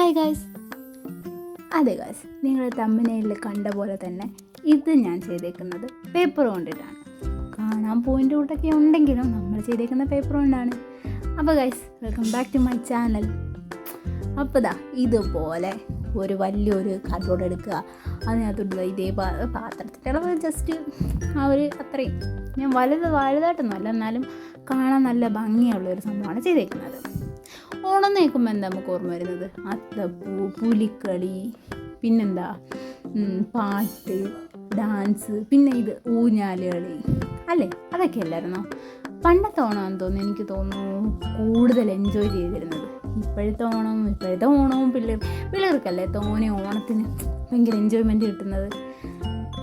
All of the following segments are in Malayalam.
ഹായ് ഗായ്സ് അതെ ഗായ്സ് നിങ്ങൾ തമ്മിനയിൽ കണ്ട പോലെ തന്നെ ഇത് ഞാൻ ചെയ്തേക്കുന്നത് പേപ്പർ കൊണ്ടിട്ടാണ്. കാണാൻ പോയിന്റ് കൂട്ടൊക്കെ ഉണ്ടെങ്കിലും നമ്മൾ ചെയ്തേക്കുന്ന പേപ്പർ കൊണ്ടാണ്. അപ്പോൾ guys welcome back to my channel അപ്പോൾ ദാ ഇതുപോലെ ഒരു വലിയൊരു കാർഡ്ബോർഡ് എടുക്കുക. അതിനകത്തോട്ട് ഇതേ പാത്രത്തിന്റെ അളവ് ജസ്റ്റ് ആ ഒരു അത്രയും. ഞാൻ വലുത് വലുതായിട്ടൊന്നും അല്ല എന്നാലും കാണാൻ നല്ല ഭംഗിയുള്ള ഒരു സംഭവമാണ് ചെയ്തേക്കുന്നത്. ഓണം നേക്കുമ്പോൾ എന്താ നമുക്ക് ഓർമ്മ വരുന്നത്? അത്തപ്പൂ പുലിക്കളി പിന്നെന്താ? പാട്ട് ഡാൻസ് പിന്നെ ഇത് ഊഞ്ഞാലുകളി അല്ലേ? അതൊക്കെ അല്ലായിരുന്നോ? പണ്ടത്തെ ഓണമെന്ന് തോന്നുന്നു എനിക്ക് തോന്നുന്നു കൂടുതൽ എൻജോയ് ചെയ്തിരുന്നത്. ഇപ്പോഴത്തെ ഓണം ഇപ്പോഴത്തെ ഓണവും പിള്ളേർ പിള്ളേർക്കല്ലേ തോനെ ഓണത്തിന് ഭയങ്കര എൻജോയ്മെന്റ് കിട്ടുന്നത്?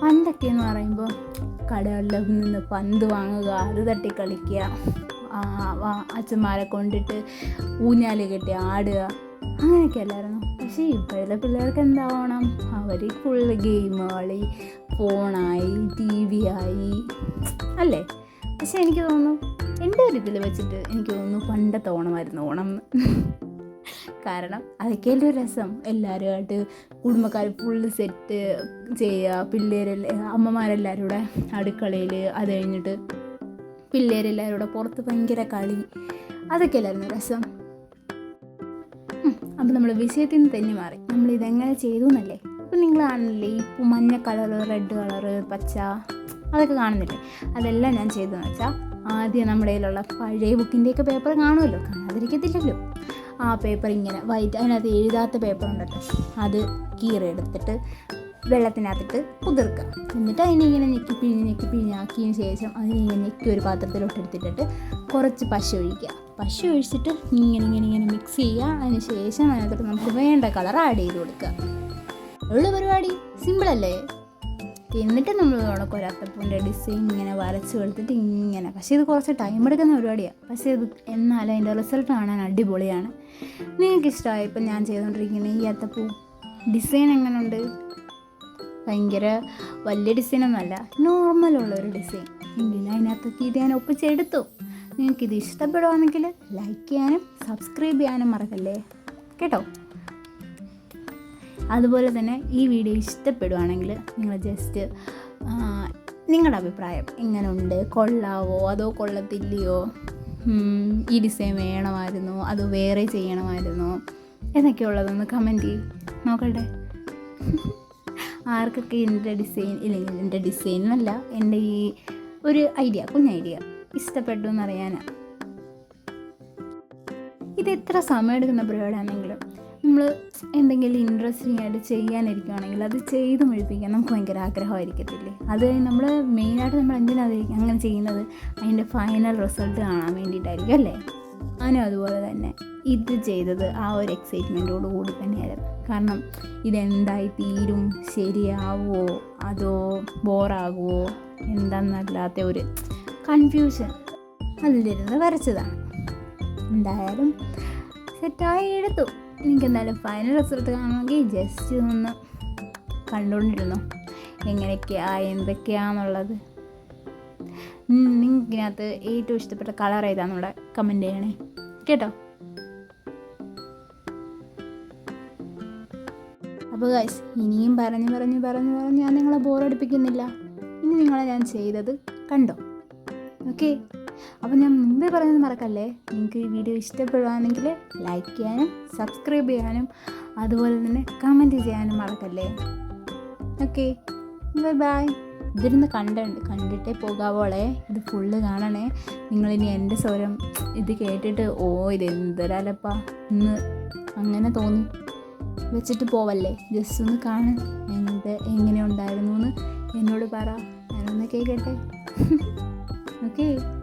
പണ്ടൊക്കെ എന്ന് പറയുമ്പോൾ കടകളിൽ നിന്ന് പന്ത് വാങ്ങുക അത് തട്ടി കളിക്കുക അച്ഛന്മാരെ കൊണ്ടിട്ട് ഊഞ്ഞാൽ കെട്ടി ആടുക. അങ്ങനെയൊക്കെ അല്ലായിരുന്നു? പക്ഷേ ഇപ്പോഴത്തെ പിള്ളേർക്ക് എന്താവണം? അവർ ഫുള്ള് ഗെയിം കളി ഫോണായി ടി വി ആയി അല്ലേ? പക്ഷേ എനിക്ക് തോന്നുന്നു എന്റെ ഒരു ഇതിൽ വെച്ചിട്ട് എനിക്ക് തോന്നുന്നു പണ്ടത്തെ ഓണമായിരുന്നു ഓണം. കാരണം അതൊക്കെയല്ലേ ഒരു രസം. എല്ലാവരുമായിട്ട് കുടുംബക്കാർ ഫുള്ള് സെറ്റ് ചെയ്യുക പിള്ളേരെല്ലാം അമ്മമാരെല്ലാവരും കൂടെ അടുക്കളയിൽ അത് കഴിഞ്ഞിട്ട് പിള്ളേരെല്ലാവരും കൂടെ പുറത്ത് ഭയങ്കര കളി. അതൊക്കെയല്ലായിരുന്നു രസം. അപ്പം നമ്മൾ വിഷയത്തിൽ നിന്ന് തന്നെ മാറി. നമ്മൾ ഇതെങ്ങനെ ചെയ്തു എന്നല്ലേ? ഇപ്പം നിങ്ങൾ കാണുന്നില്ലേ? ഈ മഞ്ഞ കളർ റെഡ് കളർ പച്ച അതൊക്കെ കാണുന്നില്ലേ? അതെല്ലാം ഞാൻ ചെയ്തതെന്ന് വെച്ചാൽ ആദ്യം നമ്മുടെ കയ്യിലുള്ള പഴയ ബുക്കിന്റെയൊക്കെ പേപ്പർ കാണുമല്ലോ? കാണാതിരിക്കത്തില്ലല്ലോ? ആ പേപ്പർ ഇങ്ങനെ വൈറ്റ് അതിനകത്ത് എഴുതാത്ത പേപ്പർ ഉണ്ടല്ലോ. അത് കീറെടുത്തിട്ട് വെള്ളത്തിനകത്തിട്ട് കുതിർക്കുക. എന്നിട്ട് അതിനെ ഇങ്ങനെ ഞെക്കി പിഴിഞ്ഞ് ഞെക്കി പിഴിഞ്ഞാക്കിയതിന് ശേഷം അതിനെ ഇങ്ങനെ ഞെക്കി ഒരു പാത്രത്തിലോട്ട് എടുത്തിട്ടിട്ട് കുറച്ച് പശ ഒഴിക്കുക. പശ ഒഴിച്ചിട്ട് ഇങ്ങനെ ഇങ്ങനെ ഇങ്ങനെ മിക്സ് ചെയ്യുക. അതിന് ശേഷം അതിനകത്തോട്ട് നമുക്ക് വേണ്ട കളർ ആഡ് ചെയ്ത് കൊടുക്കുക. ഉള്ള പരിപാടി. സിമ്പിളല്ലേ എന്നിട്ട് നമ്മൾ ഉണക്കൊരത്തപ്പൂന്റെ ഡിസൈൻ ഇങ്ങനെ വരച്ച് കൊടുത്തിട്ട് ഇങ്ങനെ. പക്ഷേ ഇത് കുറച്ച് ടൈം എടുക്കുന്ന പരിപാടിയാണ് പക്ഷേ ഇത് എന്നാലും അതിന്റെ റിസൾട്ട് കാണാൻ അടിപൊളിയാണ്. നിങ്ങൾക്ക് ഇഷ്ടമായി ഇപ്പം ഞാൻ ചെയ്തുകൊണ്ടിരിക്കുന്ന ഈ അത്തപ്പൂ ഡിസൈൻ എങ്ങനെയുണ്ട് ഭയങ്കര വലിയ ഡിസൈനൊന്നുമല്ല നോർമൽ ഒരു ഡിസൈൻ എങ്കിലും അതിനകത്തൊക്കെ ഇത് ഞാൻ ഒപ്പിച്ചെടുത്തു നിങ്ങൾക്കിത് ഇഷ്ടപ്പെടുവാണെങ്കിൽ ലൈക്ക് ചെയ്യാനും സബ്സ്ക്രൈബ് ചെയ്യാനും മറക്കല്ലേ? കേട്ടോ? അതുപോലെ തന്നെ ഈ വീഡിയോ ഇഷ്ടപ്പെടുവാണെങ്കിൽ നിങ്ങൾ ജസ്റ്റ് നിങ്ങളുടെ അഭിപ്രായം എങ്ങനെയുണ്ട് കൊള്ളാവോ? അതോ കൊള്ളത്തില്ലയോ? ഈ ഡിസൈൻ വേണമായിരുന്നോ? അതോ വേറെ ചെയ്യണമായിരുന്നോ? എന്നൊക്കെയുള്ളതൊന്ന് കമന്റ് ചെയ്യും. നോക്കട്ടെ. ആർക്കൊക്കെ എന്റെ ഡിസൈൻ ഇല്ലെങ്കിൽ എന്റെ ഡിസൈൻ എന്നല്ല എന്റെ ഈ ഒരു ഐഡിയ കുഞ്ഞ ഐഡിയ ഇഷ്ടപ്പെട്ടു എന്നറിയാനാണ് ഇത് എത്ര സമയമെടുക്കുന്ന പരിപാടിയാണെങ്കിലും നമ്മൾ എന്തെങ്കിലും ഇൻട്രസ്റ്റിംഗ് ആയിട്ട് ചെയ്യാനിരിക്കുകയാണെങ്കിൽ അത് ചെയ്ത് മുഴിപ്പിക്കാൻ നമുക്ക് ഭയങ്കര ആഗ്രഹമായിരിക്കത്തില്ലേ? അത് നമ്മൾ മെയിനായിട്ട് നമ്മൾ എന്തിനാണ് അങ്ങനെ ചെയ്യുന്നത്? അതിന്റെ ഫൈനൽ റിസൾട്ട് കാണാൻ വേണ്ടിയിട്ടായിരിക്കും അല്ലേ? ഞാനും അതുപോലെ തന്നെ ഇത് ചെയ്തത് ആ ഒരു എക്സൈറ്റ്മെന്റോട് കൂടി തന്നെയായിരുന്നു. കാരണം ഇതെന്തായി തീരും ശരിയാവുമോ അതോ ബോറാകുമോ എന്താണെന്നല്ലാത്ത ഒരു കൺഫ്യൂഷൻ അതിലിരുന്ന് വരച്ചതാണ്. എന്തായാലും സെറ്റായി എടുത്തു. എനിക്ക് എന്തായാലും ഫൈനൽ റിസൾട്ട് കാണണമെങ്കിൽ ജസ്റ്റ് ഒന്ന് കണ്ടുകൊണ്ടിരുന്നു. എങ്ങനെയൊക്കെയാ? എന്തൊക്കെയാന്നുള്ളത്? നിങ്ങൾക്ക് ഇതിനകത്ത് ഏറ്റവും ഇഷ്ടപ്പെട്ട കളർ ഏതാണെന്നുള്ള കമന്റ് ചെയ്യണേ. കേട്ടോ? അപ്പോൾ ഗൈസ് ഇനിയും പറഞ്ഞ് പറഞ്ഞ് പറഞ്ഞ് പറഞ്ഞ് ഞാൻ നിങ്ങളെ ബോറടിപ്പിക്കുന്നില്ല ഇനി നിങ്ങളെ ഞാൻ ചെയ്തത് കണ്ടോ? ഓക്കെ അപ്പോൾ ഞാൻ മുമ്പേ പറഞ്ഞത് മറക്കല്ലേ? നിങ്ങൾക്ക് ഈ വീഡിയോ ഇഷ്ടപ്പെടുകയാണെങ്കിൽ ലൈക്ക് ചെയ്യാനും സബ്സ്ക്രൈബ് ചെയ്യാനും അതുപോലെ തന്നെ കമന്റ് ചെയ്യാനും മറക്കല്ലേ? ഓക്കെ ബൈ ബൈ ഇതിരുന്ന് കണ്ട കണ്ടിട്ടേ പോകാവോളെ? ഇത് ഫുള്ള് കാണണേ. നിങ്ങളിനി എന്റെ സ്വരം ഇത് കേട്ടിട്ട് ഓ ഇത് എന്തൊരാലപ്പ ഇന്ന് അങ്ങനെ തോന്നി. വെച്ചിട്ട് പോവല്ലേ? ജസ്റ്റ് ഒന്ന് കാണാൻ എന്ത് എങ്ങനെ ഉണ്ടായിരുന്നു എന്ന് എന്നോട് പറ. ഞാനൊന്ന് കേൾക്കട്ടെ ഓക്കെ